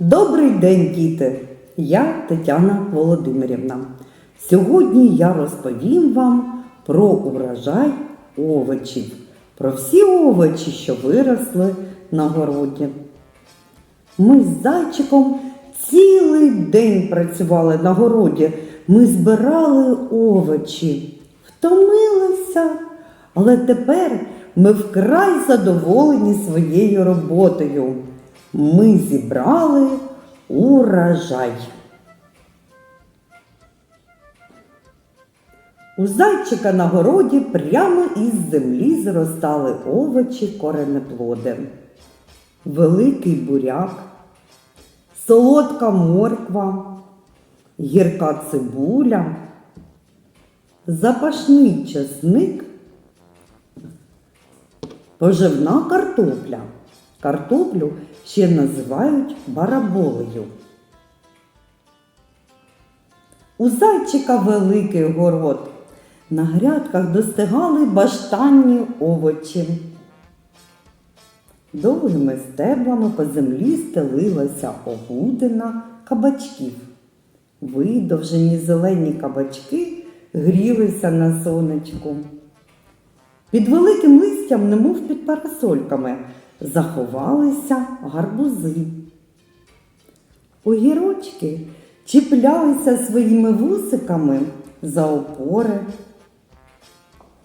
Добрий день, діти! Я Тетяна Володимирівна. Сьогодні я розповім вам про урожай овочів, про всі овочі, що виросли на городі. Ми з зайчиком цілий день працювали на городі. Ми збирали овочі, втомилися, але тепер ми вкрай задоволені своєю роботою. Ми зібрали урожай. У зайчика на городі прямо із землі зростали овочі коренеплоди. Великий буряк, солодка морква, гірка цибуля, запашний чесник, поживна картопля. Картоплю ще називають бараболею. У зайчика великий город. На грядках достигали баштанні овочі. Довгими стеблами по землі стелилася огудина кабачків. Видовжені зелені кабачки грілися на сонечку. Під великим листям, немов під парасольками, заховалися гарбузи. Огірочки чіплялися своїми вусиками за опори.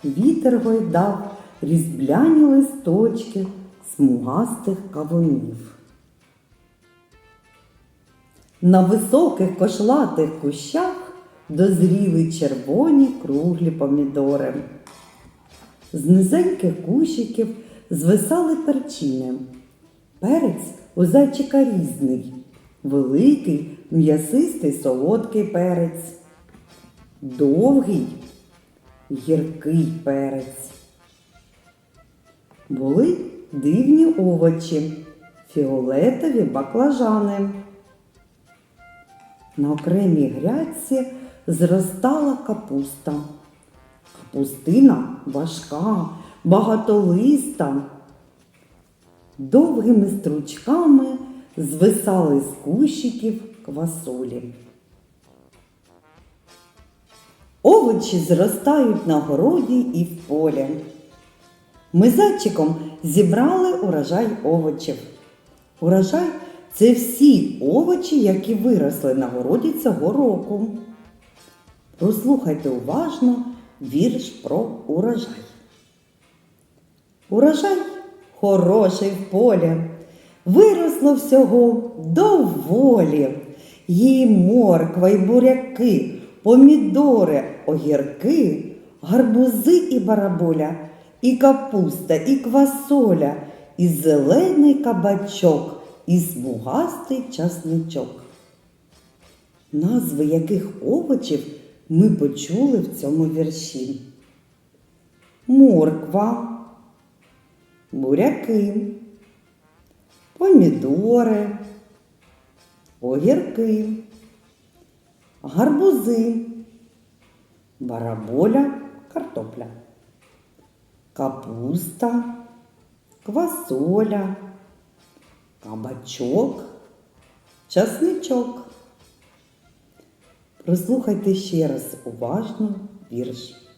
Вітер гойдав різбляні листочки смугастих кавунів. На високих кошлатих кущах дозріли червоні круглі помідори. З низеньких кущиків звисали перчини. Перець у зайчика різний, великий, м'ясистий солодкий перець, довгий, гіркий перець. Були дивні овочі, фіолетові баклажани. На окремій грядці зростала капуста. Капустина важка, багатолиста. Довгими стручками звисали з кущиків квасолі. Овочі зростають на городі і в полі. Ми зайчиком зібрали урожай овочів. Урожай це всі овочі, які виросли на городі цього року. Прослухайте уважно вірш про урожай. Урожай хороший в полі, виросло всього доволі. Її морква й буряки, помідори, огірки, гарбузи і бараболя, і капуста, і квасоля, і зелений кабачок, і смугастий часничок. Назви яких овочів ми почули в цьому вірші. Морква, буряки, помідори, огірки, гарбузи, бараболя, картопля, капуста, квасоля, кабачок, часничок. Прослухайте ще раз уважно вірш.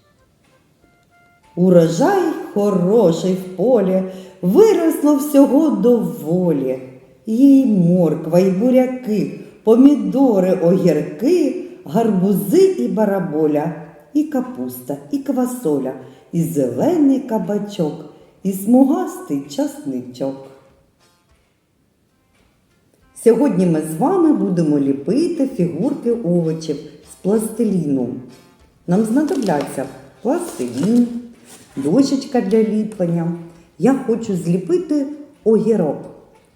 Урожай хороший в полі, виросло всього доволі. Їй морква й буряки, помідори, огірки, гарбузи і бараболя, і капуста, і квасоля, і зелений кабачок, і смугастий часничок. Сьогодні ми з вами будемо ліпити фігурки овочів з пластиліну. Нам знадобляться пластилін, дощечка для ліплення. Я хочу зліпити огірок.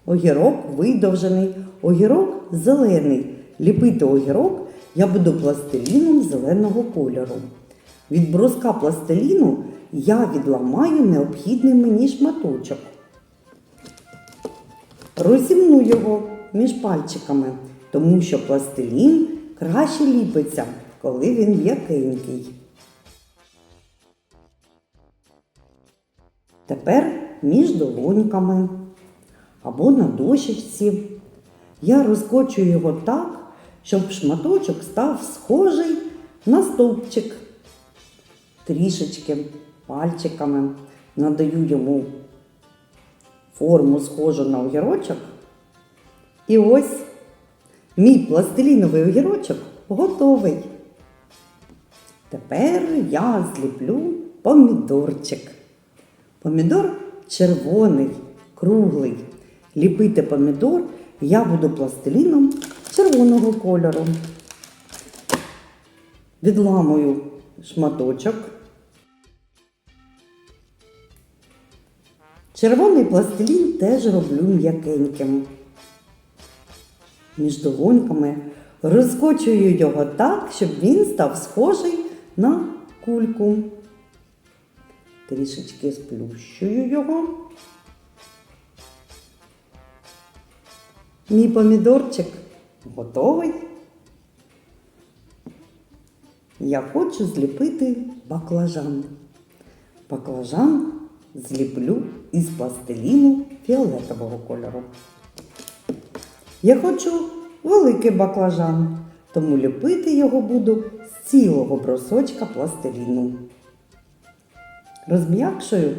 Огірок видовжений, огірок зелений. Ліпити огірок я буду пластиліном зеленого кольору. Від бруска пластиліну я відламаю необхідний мені шматочок. Розімну його між пальчиками, тому що пластилін краще ліпиться, коли він м'якенький. Тепер між долоньками або на дощечці я розкочую його так, щоб шматочок став схожий на стовпчик. Трішечки пальчиками надаю йому форму схожу на огірочок. І ось мій пластиліновий огірочок готовий. Тепер я зліплю помідорчик. Помідор червоний, круглий. Ліпити помідор я буду пластиліном червоного кольору. Відламую шматочок. Червоний пластилін теж роблю м'якеньким. Між долоньками розкочую його так, щоб він став схожий на кульку. Трішечки сплющую його. Мій помідорчик готовий. Я хочу зліпити баклажан. Баклажан зліплю із пластиліну фіолетового кольору. Я хочу великий баклажан, тому ліпити його буду з цілого брусочка пластиліну. Розм'якшую.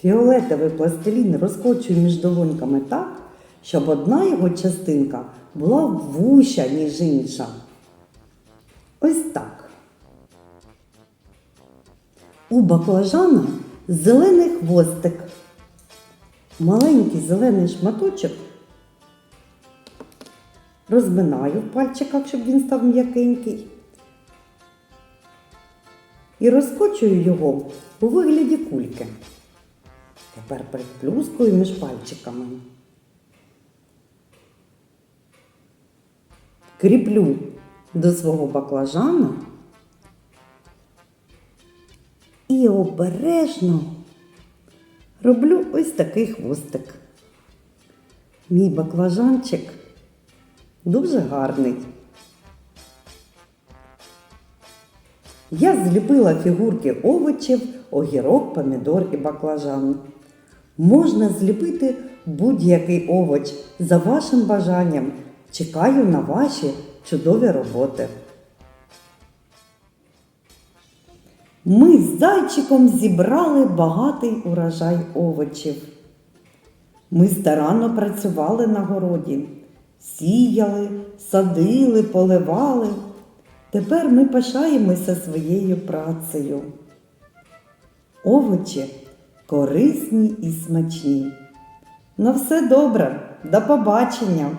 Фіолетовий пластилін розкочую між долоньками так, щоб одна його частинка була вуща, ніж інша. Ось так. У баклажана зелений хвостик. Маленький зелений шматочок розминаю в пальчиках, щоб він став м'якенький. І розкочую його у вигляді кульки. Тепер приплюскую між пальчиками. Кріплю до свого баклажана і обережно роблю ось такий хвостик. Мій баклажанчик дуже гарний. Я зліпила фігурки овочів, огірок, помідор і баклажан. Можна зліпити будь-який овоч за вашим бажанням. Чекаю на ваші чудові роботи. Ми з зайчиком зібрали багатий урожай овочів. Ми старанно працювали на городі, сіяли, садили, поливали. Тепер ми пишаємося своєю працею. Овочі корисні і смачні. На все добре, до побачення!